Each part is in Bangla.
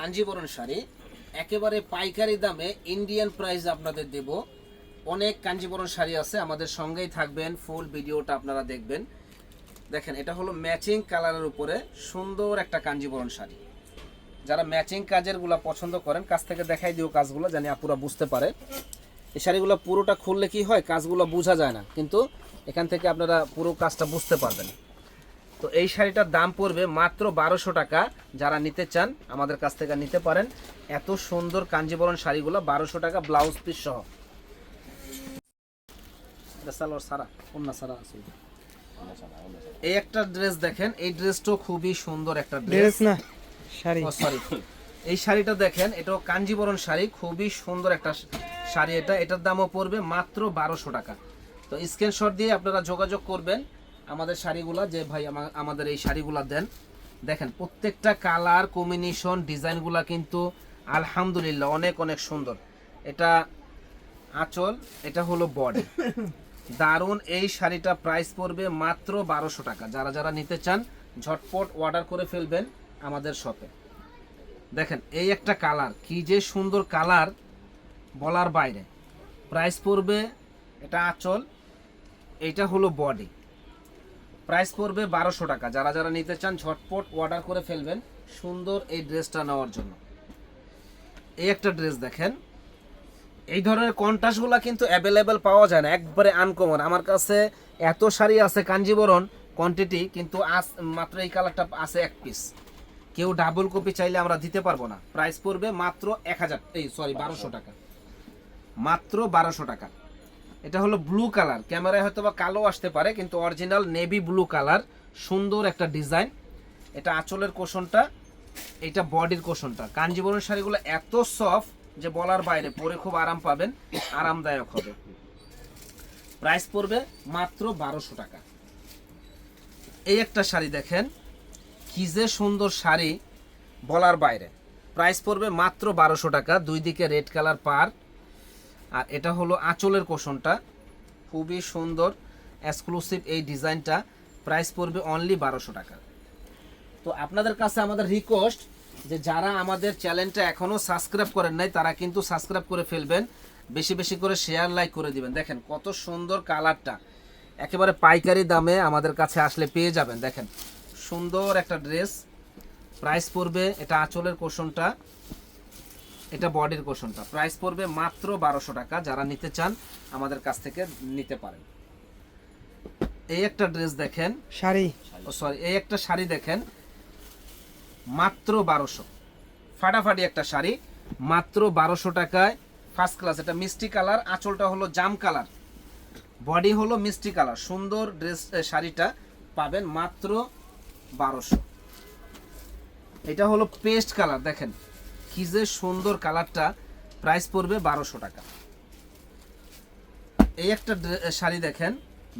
কাঞ্জিবরণ শাড়ি। একেবারে পাইকারি দামে ইন্ডিয়ান প্রাইস আপনাদের দেব। অনেক কাঞ্জিবরণ শাড়ি আছে, আমাদের সঙ্গেই থাকবেন। ফুল ভিডিওটা আপনারা দেখবেন। দেখেন, এটা হলো ম্যাচিং কালারের উপরে সুন্দর একটা কাঞ্জিবরণ শাড়ি। যারা ম্যাচিং কাজেরগুলা পছন্দ করেন, কাছ থেকে দেখাই দিও কাজগুলো, জানি আপুরা বুঝতে পারে। এই শাড়িগুলো পুরোটা খুললে কি হয়, কাজগুলো বোঝা যায় না। কিন্তু এখান থেকে আপনারা পুরো কাজটা বুঝতে পারবেন। তো এই শাড়িটার দাম পড়বে মাত্র বারোশো টাকা। যারা নিতে চান আমাদের কাছ থেকে নিতে পারেন। এত সুন্দর কাঞ্জিবরণ শাড়িগুলো বারোশো টাকা ব্লাউজ পিস সহ। সারা অন্য সারা আছে। এই একটা ড্রেস দেখেন এই ড্রেসটাও খুবই সুন্দর একটা ড্রেস না শাড়ি। সরি এই শাড়িটা দেখেন এটাও কাঞ্জিবরণ শাড়ি খুবই সুন্দর একটা শাড়ি এটা। এটার দামও পড়বে মাত্র বারোশো টাকা। তো স্ক্রিনশট দিয়ে আপনারা যোগাযোগ করবেন। আমাদের শাড়িগুলা, যে ভাই আমাদের এই শাড়িগুলা দেন। দেখেন, প্রত্যেকটা কালার কম্বিনেশন ডিজাইনগুলা কিন্তু আলহামদুলিল্লাহ অনেক অনেক সুন্দর। এটা আঁচল, এটা হলো বডি দারুণ এই শাড়িটা প্রাইস পড়বে মাত্র বারোশো টাকা। যারা যারা নিতে চান, ঝটপট অর্ডার করে ফেলবেন আমাদের শপে দেখেন, এই একটা কালার, কি যে সুন্দর কালার, বলার বাইরে। প্রাইস পড়বে, এটা আঁচল, এইটা হলো বডি প্রাইস পড়বে বারোশো টাকা। যারা যারা নিতে চান, ঝটপট অর্ডার করে ফেলবেন সুন্দর এই ড্রেসটা নেওয়ার জন্য। এই একটা ড্রেস দেখেন। এই ধরনের কন্ট্রাস্টগুলো কিন্তু অ্যাভেলেবেল পাওয়া যায় না, একবারে আনকমন আমার কাছে এত শাড়ি আছে, কাঞ্জিবরণ কোয়ান্টিটি কিন্তু আজ মাত্র এই কালারটা আছে এক পিস কেউ ডাবল কপি চাইলে আমরা দিতে পারব না। প্রাইস পড়বে মাত্র এক হাজার, এই সরি বারোশো টাকা। মাত্র বারোশো টাকা। এটা হলো ব্লু কালার ক্যামেরায় হয়তো বা কালো আসতে পারে, কিন্তু অরিজিনাল নেভি ব্লু কালার সুন্দর একটা ডিজাইন এটা আঁচলের কোষণটা, এটা বডির কোষণটা। কাঞ্জিবরণ শাড়িগুলো এত সফট যে বলার বাইরে, পরে খুব আরাম পাবেন, আরামদায়ক হবে। প্রাইস পড়বে মাত্র বারোশো টাকা। এই একটা শাড়ি দেখেন, কি যে সুন্দর শাড়ি বলার বাইরে। প্রাইস পড়বে মাত্র বারোশো টাকা, দুই দিকে রেড কালার পার। আর এটা হলো আঁচলের কোষণটা। খুবই সুন্দর এক্সক্লুসিভ এই ডিজাইনটা। প্রাইস পড়বে অনলি বারোশো টাকা। তো আপনাদের কাছে আমাদের রিকোয়েস্ট যে যারা আমাদের চ্যানেলটা এখনও সাবস্ক্রাইব করেন নাই, তারা কিন্তু সাবস্ক্রাইব করে ফেলবেন। বেশি বেশি করে শেয়ার লাইক করে দিবেন। দেখেন কত সুন্দর কালারটা। একেবারে পাইকারি দামে আমাদের কাছে আসলে পেয়ে যাবেন। দেখেন সুন্দর একটা ড্রেস। প্রাইস পড়বে, এটা আঁচলের কোষণটা। এটা বডির কোষণটা প্রাইস পড়বে মাত্র বারোশো টাকা যারা নিতে চান আমাদের কাছ থেকে নিতে পারেন। এই একটা ড্রেস দেখেন। শাড়ি। ও সরি এই একটা শাড়ি দেখেন মাত্র বারোশো। ফাটাফাটি একটা শাড়ি মাত্র বারোশো টাকায় ফার্স্ট ক্লাস এটা মিষ্টি কালার আঁচলটা হলো জাম কালার। বডি হলো মিষ্টি কালার। সুন্দর ড্রেস শাড়িটা পাবেন মাত্র বারোশো। এটা হলো পেস্ট কালার দেখেন। কি যে সুন্দর কালারটা প্রাইস পড়বে বারোশো টাকা। এই একটা শাড়ি দেখেন,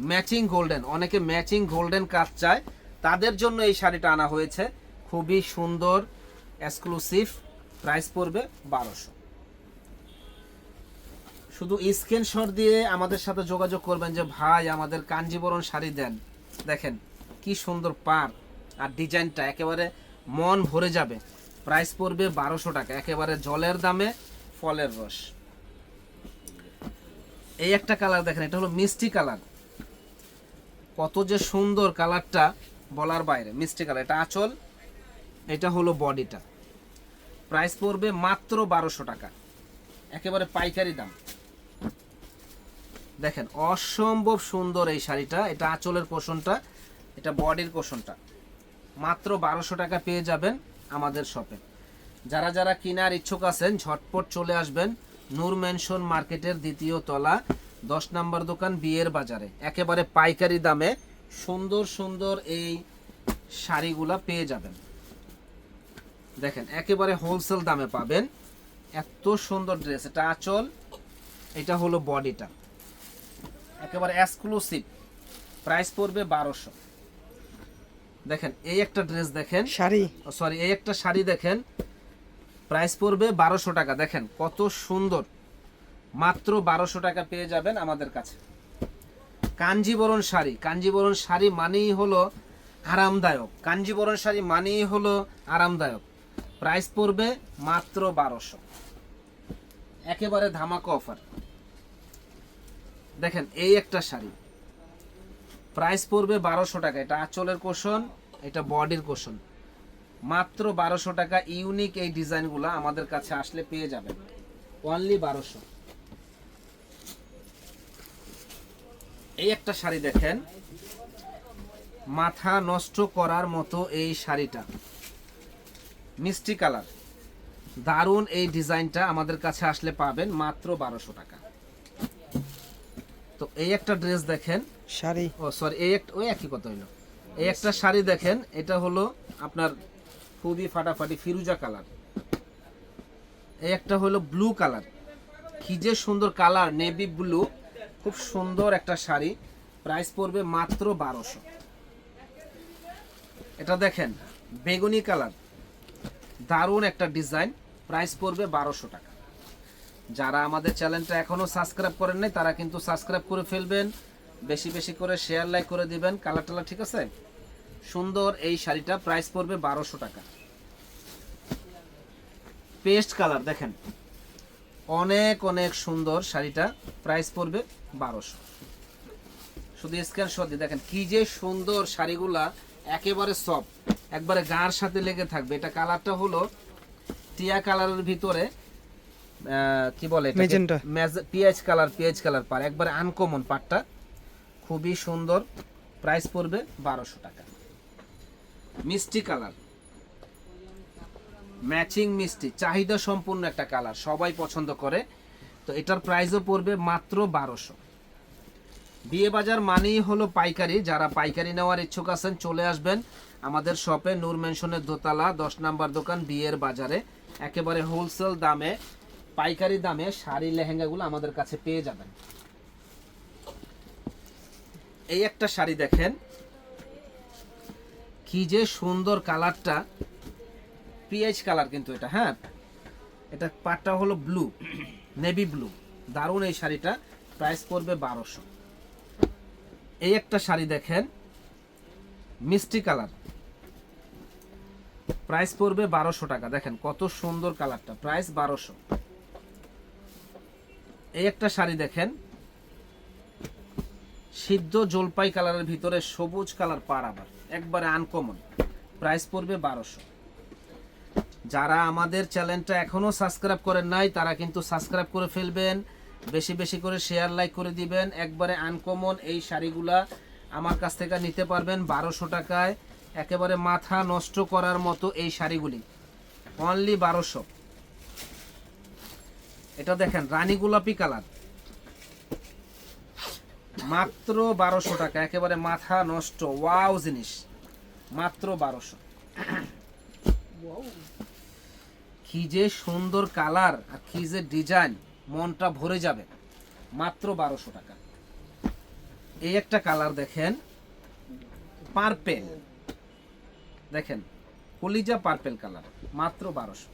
ম্যাচিং গোল্ডেন, অনেকে ম্যাচিং গোল্ডেন কাজ চায়, তাদের জন্য এই শাড়িটা আনা হয়েছে। খুবই সুন্দর এক্সক্লুসিভ প্রাইস পড়বে বারোশো। শুধু স্ক্রিনশট দিয়ে আমাদের সাথে যোগাযোগ করবেন যে, ভাই, আমাদের কাঞ্জিবরণ শাড়ি দেন। দেখেন, কি সুন্দর পার, আর ডিজাইনটা একেবারে মন ভরে যাবে। প্রাইস পড়বে বারোশো টাকা, একেবারে জলের দামে ফলের রস। এই একটা কালার দেখেন, এটা হলো মিষ্টি কালার। কত যে সুন্দর কালারটা বলার বাইরে, মিষ্টি কালার। এটা আঁচল, এটা হলো বডিটা। প্রাইস পড়বে মাত্র বারোশো টাকা, একেবারে পাইকারি দাম। দেখেন, অসম্ভব সুন্দর এই শাড়িটা, এটা আঁচলের কোষণটা এটা বডির কোষণটা মাত্র বারোশো টাকা পেয়ে যাবেন আমাদের শপে। যারা যারা কেনার ইচ্ছুক আছেন, ঝটপট চলে আসবেন নূর মেনশন মার্কেটের দ্বিতীয় তলা, দশ নম্বর দোকান বিয়ের বাজারে। একেবারে পাইকারি দামে সুন্দর সুন্দর এই শাড়িগুলা পেয়ে যাবেন। দেখেন, একেবারে হোলসেল দামে পাবেন। এত সুন্দর ড্রেস এটা আঁচল, এটা হলো বডিটা একেবারে এক্সক্লুসিভ প্রাইস পড়বে বারোশো। দেখেন এই একটা ড্রেস দেখেন। শাড়ি? সরি এই একটা শাড়ি দেখেন প্রাইস পড়বে বারোশো টাকা। দেখেন কত সুন্দর। মাত্র বারোশো টাকা পেয়ে যাবেন আমাদের কাছে। কাঞ্জিবরণ শাড়ি। কাঞ্জিবরণ শাড়ি মানেই হলো আরামদায়ক। কাঞ্জিবরণ শাড়ি মানেই হলো আরামদায়ক। প্রাইস পড়বে মাত্র বারোশো। একেবারে ধামাকা অফার দেখেন এই একটা শাড়ি। প্রাইস পড়বে বারোশো টাকা। এটা আঁচলের কোষণ এটা বডির কোষণ মাত্র বারোশো টাকা ইউনিক এই ডিজাইনগুলো আমাদের কাছে আসলে পেয়ে যাবেন। অনলি বারোশো। এই একটা শাড়ি দেখেন। মাথা নষ্ট করার মতো এই শাড়িটা। মিষ্টি কালার। দারুণ এই ডিজাইনটা আমাদের কাছে আসলে পাবেন মাত্র বারোশো টাকা। তো এই একটা ড্রেস দেখেন। শাড়ি। ও সরি এই একটা ওই একই কথা হইল। এই একটা শাড়ি দেখেন এটা হলো আপনার খুবই ফাটাফাটি ফিরুজা কালার। এই একটা হলো ব্লু কালার। কি যে সুন্দর কালার নেভি ব্লু। খুব সুন্দর একটা শাড়ি। প্রাইস পড়বে মাত্র বারোশো। এটা দেখেন বেগুনি কালার। দারুণ একটা ডিজাইন। প্রাইস পড়বে বারোশো টাকা। যারা আমাদের চ্যানেলটা এখনও সাবস্ক্রাইব করেন নাই, তারা কিন্তু সাবস্ক্রাইব করে ফেলবেন, বেশি বেশি করে শেয়ার লাইক করে দিবেন কালার টালার ঠিক আছে? সুন্দর এই শাড়িটা প্রাইস পড়বে বারোশো টাকা। পেস্ট কালার দেখেন। অনেক অনেক সুন্দর শাড়িটা প্রাইস পড়বে বারোশো। শুধু স্ক্রিনশট দিয়ে দেখেন, কি যে সুন্দর শাড়িগুলা একেবারে সফট একবারে গাঁর সাথে লেগে থাকবে। এটা কালারটা হলো টিয়া কালারের ভিতরে কি বলে Magenta। Peach colour peach colour পার। একবারে আনকমন পাটটা। খুবই সুন্দর। প্রাইস পড়বে বারোশো টাকা। মিষ্টি কালার। ম্যাচিং মিষ্টি। চাহিদা সম্পূর্ণ একটা কালার। সবাই পছন্দ করে। তো এটার প্রাইসও পড়বে মাত্র বারোশো। বিয়ে বাজার মানেই হলো পাইকারি। যারা পাইকারি নেওয়ার ইচ্ছুক আছেন চলে আসবেন আমাদের শপে নূর মেনশনের দোতলা দশ নাম্বার দোকান বিয়ের বাজারে। একেবারে হোলসেল দামে। পাইকারি দামে শাড়ি, লেহেঙ্গাগুলো আমাদের কাছে পেয়ে যাবেন। এই একটা শাড়ি দেখেন। কি যে সুন্দর কালারটা। পিএইচ কালার কিন্তু এটা হ্যাঁ? এটা পাটটা হলো ব্লু, নেভি ব্লু। দারুণ এই শাড়িটা। প্রাইস পড়বে বারোশো। এই একটা শাড়ি দেখেন। মিষ্টি কালার। প্রাইস পড়বে বারোশো টাকা। দেখেন কত সুন্দর কালারটা। প্রাইস বারোশো। এই একটা শাড়ি দেখেন। সিদ্ধ জলপাই কালারের ভিতরে সবুজ কালার পার আবার, একবারে আনকমন প্রাইস পড়বে বারোশো। যারা আমাদের চ্যানেলটা এখনও সাবস্ক্রাইব করেন নাই, তারা কিন্তু সাবস্ক্রাইব করে ফেলবেন, বেশি বেশি করে শেয়ার লাইক করে দিবেন, একবারে আনকমন এই শাড়িগুলা আমার কাছ থেকে নিতে পারবেন বারোশো টাকায়। একেবারে মাথা নষ্ট করার মতো এই শাড়িগুলি। অনলি বারোশো। এটা দেখেন, রানী গোলাপি কালার। মাত্র বারোশো টাকা, একেবারে মাথা নষ্ট, ওয়াও জিনিস। মাত্র বারোশো। কি যে সুন্দর কালার আর কি যে ডিজাইন, মনটা ভরে যাবে। মাত্র বারোশো টাকা। এই একটা কালার দেখেন, পার্পেল। দেখেন, কলিজা পার্পেল কালার, মাত্র বারোশো।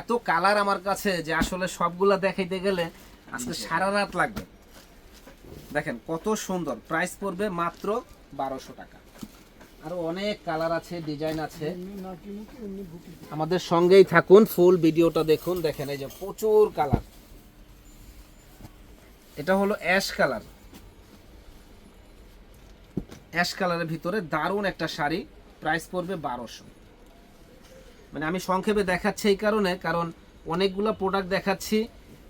এত কালার আমার কাছে যে আসলে সবগুলা দেখাইতে গেলে আজকে সারা রাত লাগবে। দেখেন কত সুন্দর। প্রাইস পড়বে মাত্র বারোশো টাকা। আরও অনেক কালার আছে ডিজাইন আছে। আমাদের সঙ্গেই থাকুন ফুল ভিডিওটা দেখুন। দেখেন এই যে প্রচুর কালার এটা হলো অ্যাশ কালার অ্যাশ কালারের ভিতরে দারুণ একটা শাড়ি। প্রাইস পড়বে বারোশো। মানে আমি সংক্ষেপে দেখাচ্ছি এই কারণে, কারণ অনেকগুলো প্রোডাক্ট দেখাচ্ছি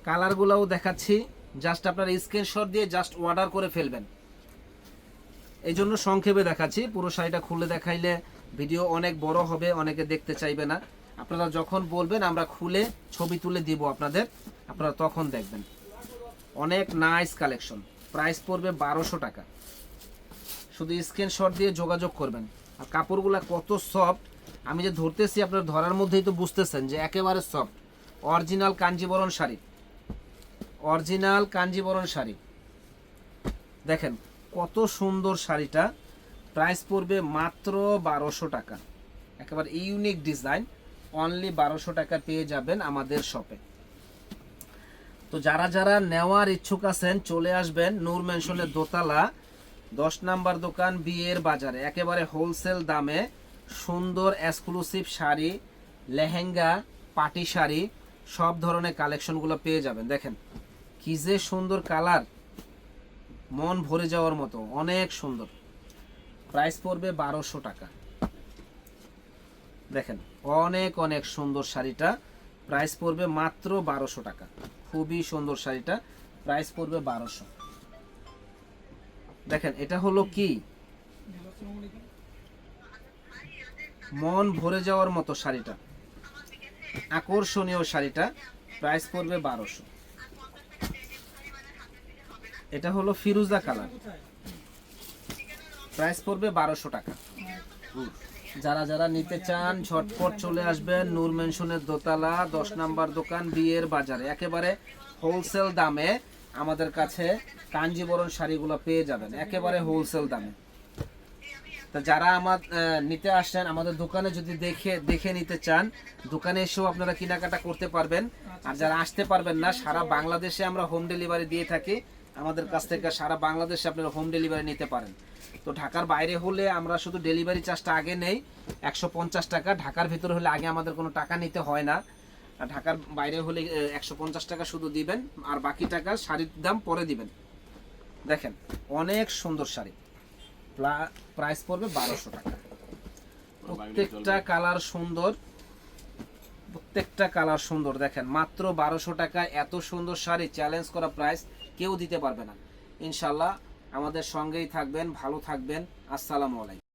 কালারগুলোও দেখাচ্ছি জাস্ট আপনার স্ক্রিনশট দিয়ে জাস্ট অর্ডার করে ফেলবেন। এই জন্য সংক্ষেপে দেখাচ্ছি, পুরো শাড়িটা খুলে দেখাইলে ভিডিও অনেক বড় হবে, অনেকে দেখতে চাইবে না। আপনারা যখন বলবেন, আমরা খুলে ছবি তুলে দিব আপনাদের, আপনারা তখন দেখবেন। অনেক নাইস কালেকশন প্রাইস পড়বে বারোশো টাকা। শুধু স্ক্রিনশট দিয়ে যোগাযোগ করবেন। আর কাপড়গুলো কত সফট আমি যে ধরতেছি, আপনার ধরার মধ্যেই তো বুঝতেছেন যে একেবারে soft original Kanjivaram sari. Original Kanjivaram sari. দেখেন, কত সুন্দর শাড়িটা। প্রাইস পড়বে মাত্র বারোশো টাকা। একেবারে ইউনিক ডিজাইন অনলি বারোশো টাকা পেয়ে যাবেন আমাদের শপে তো যারা যারা নেওয়ার ইচ্ছুক আছেন, চলে আসবেন নূর মেনশনের দোতলা, দশ নাম্বার দোকান, বিয়ের বাজারে। একেবারে হোলসেল দামে সুন্দর এক্সক্লুসিভ শাড়ি, লেহেঙ্গা, পাটি শাড়ি, সব ধরনের কালেকশনগুলো পেয়ে যাবেন। দেখেন, কি যে সুন্দর কালার মন ভরে যাওয়ার মতো, অনেক সুন্দর। প্রাইস পড়বে বারোশো টাকা। দেখেন, অনেক অনেক সুন্দর শাড়িটা। প্রাইস পড়বে মাত্র বারোশো টাকা। খুবই সুন্দর শাড়িটা। প্রাইস পড়বে বারোশো। দেখেন, এটা হলো কি? মন ভরে যাওয়ার মতো শাড়িটা। আকর্ষণীয় শাড়িটা প্রাইস পড়বে বারোশো। এটা হলো ফিরুজা কালার। প্রাইস পড়বে বারোশো টাকা। যারা যারা নিতে চান, ঝটপট চলে আসবেন নূর মেনশনের দোতলা, দশ নাম্বার দোকান, বিয়ের বাজারে। একেবারে হোলসেল দামে আমাদের কাছে কাঞ্জিবরণ শাড়িগুলো পেয়ে যাবেন। একেবারে হোলসেল দামে। তা যারা আমার নিতে আসেন আমাদের দোকানে যদি দেখে দেখে নিতে চান, দোকানে এসেও আপনারা কেনাকাটা করতে পারবেন। আর যারা আসতে পারবেন না, সারা বাংলাদেশে আমরা হোম ডেলিভারি দিয়ে থাকি। আমাদের কাছ থেকে সারা বাংলাদেশে আপনারা হোম ডেলিভারি নিতে পারেন। তো ঢাকার বাইরে হলে আমরা শুধু ডেলিভারি চার্জটা আগে নেই, একশো পঞ্চাশ টাকা। ঢাকার ভিতরে হলে আগে আমাদের কোনো টাকা নিতে হয় না। আর ঢাকার বাইরে হলে একশো পঞ্চাশ টাকা শুধু দিবেন, আর বাকি টাকা শাড়ির দাম পরে দিবেন। দেখেন, অনেক সুন্দর শাড়ি। প্রাইস পড়বে বারোশো টাকা। প্রত্যেকটা কালার সুন্দর প্রত্যেকটা কালার সুন্দর। দেখেন মাত্র বারোশো টাকায় এত সুন্দর শাড়ি চ্যালেঞ্জ করা প্রাইস কেউ দিতে পারবে না। ইনশাল্লাহ আমাদের সঙ্গেই থাকবেন ভালো থাকবেন। আসসালামু আলাইকুম।